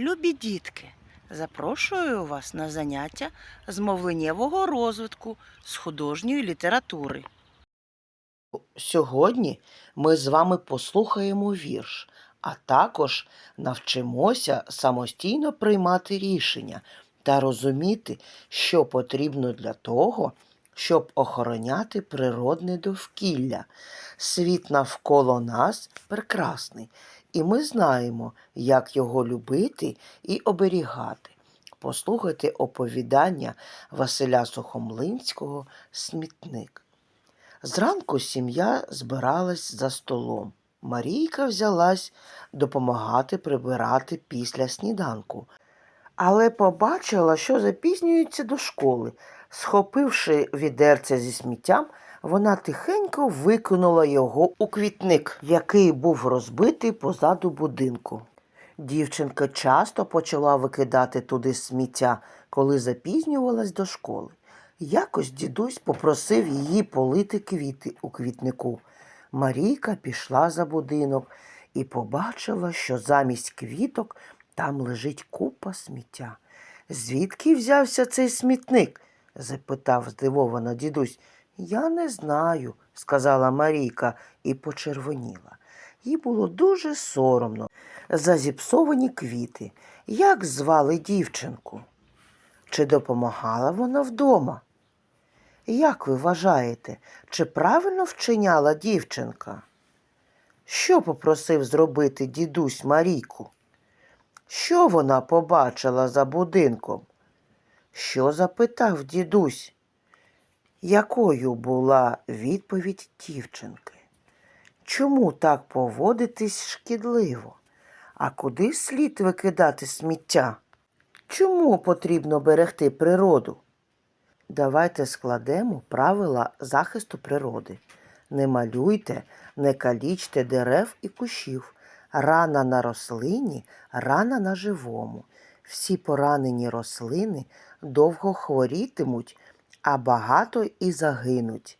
Любі дітки, запрошую вас на заняття з мовленнєвого розвитку з художньої літератури. Сьогодні ми з вами послухаємо вірш, а також навчимося самостійно приймати рішення та розуміти, що потрібно для того, щоб охороняти природне довкілля. Світ навколо нас прекрасний, і ми знаємо, як його любити і оберігати. Послухайте оповідання Василя Сухомлинського Смітник. Зранку сім'я збиралась за столом. Марійка взялась допомагати прибирати після сніданку, але побачила, що запізнюється до школи. Схопивши відерце зі сміттям, вона тихенько викинула його у квітник, який був розбитий позаду будинку. Дівчинка часто почала викидати туди сміття, коли запізнювалась до школи. Якось дідусь попросив її полити квіти у квітнику. Марійка пішла за будинок і побачила, що замість квіток там лежить купа сміття. Звідки взявся цей смітник? Запитав здивовано дідусь. Я не знаю, сказала Марійка і почервоніла. Їй було дуже соромно за зіпсовані квіти. Як звали дівчинку? Чи допомагала вона вдома? Як ви вважаєте, чи правильно вчиняла дівчинка? Що попросив зробити дідусь Марійку? Що вона побачила за будинком? Що запитав дідусь? Якою була відповідь дівчинки? Чому так поводитись шкідливо? А куди слід викидати сміття? Чому потрібно берегти природу? Давайте складемо правила захисту природи. Не малюйте, не калічте дерев і кущів. Рана на рослині, рана на живому. Всі поранені рослини довго хворітимуть, а багато і загинуть.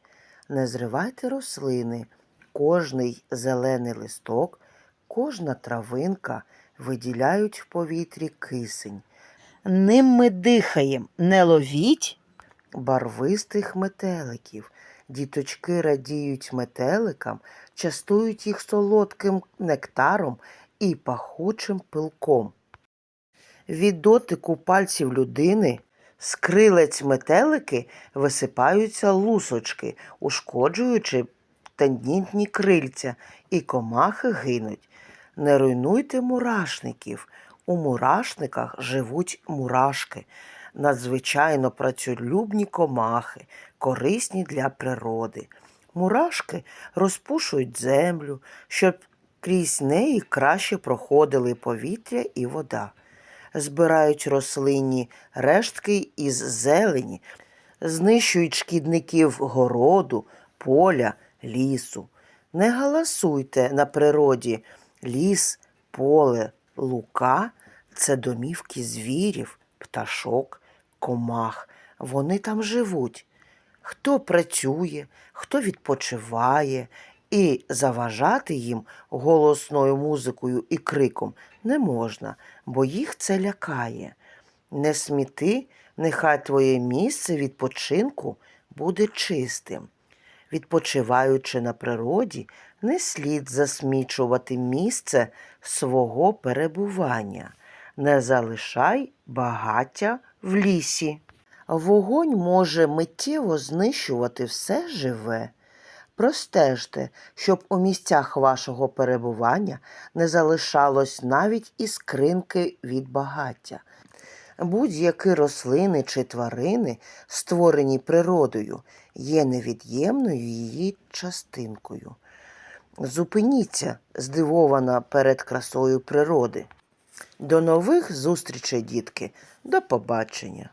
Не зривайте рослини. Кожний зелений листок, кожна травинка виділяють в повітрі кисень. Ним ми дихаємо, не ловіть барвистих метеликів. Діточки радіють метеликам, частують їх солодким нектаром і пахучим пилком. Від дотику пальців людини з крилець метелики висипаються лусочки, ушкоджуючи тендітні крильця, і комахи гинуть. Не руйнуйте мурашників. У мурашниках живуть мурашки, надзвичайно працелюбні комахи, корисні для природи. Мурашки розпушують землю, щоб крізь неї краще проходили повітря і вода. Збирають рослинні рештки із зелені, знищують шкідників городу, поля, лісу. Не галасуйте на природі. Ліс, поле, лука це домівки звірів, пташок, комах. Вони там живуть. Хто працює, хто відпочиває, і заважати їм голосною музикою і криком не можна, бо їх це лякає. Не сміти, нехай твоє місце відпочинку буде чистим. Відпочиваючи на природі, не слід засмічувати місце свого перебування. Не залишай багаття в лісі. Вогонь може миттєво знищувати все живе. Простежте, щоб у місцях вашого перебування не залишалось навіть іскринки від багаття. Будь-які рослини чи тварини, створені природою, є невід'ємною її частинкою. Зупиніться, здивована перед красою природи. До нових зустрічей, дітки. До побачення.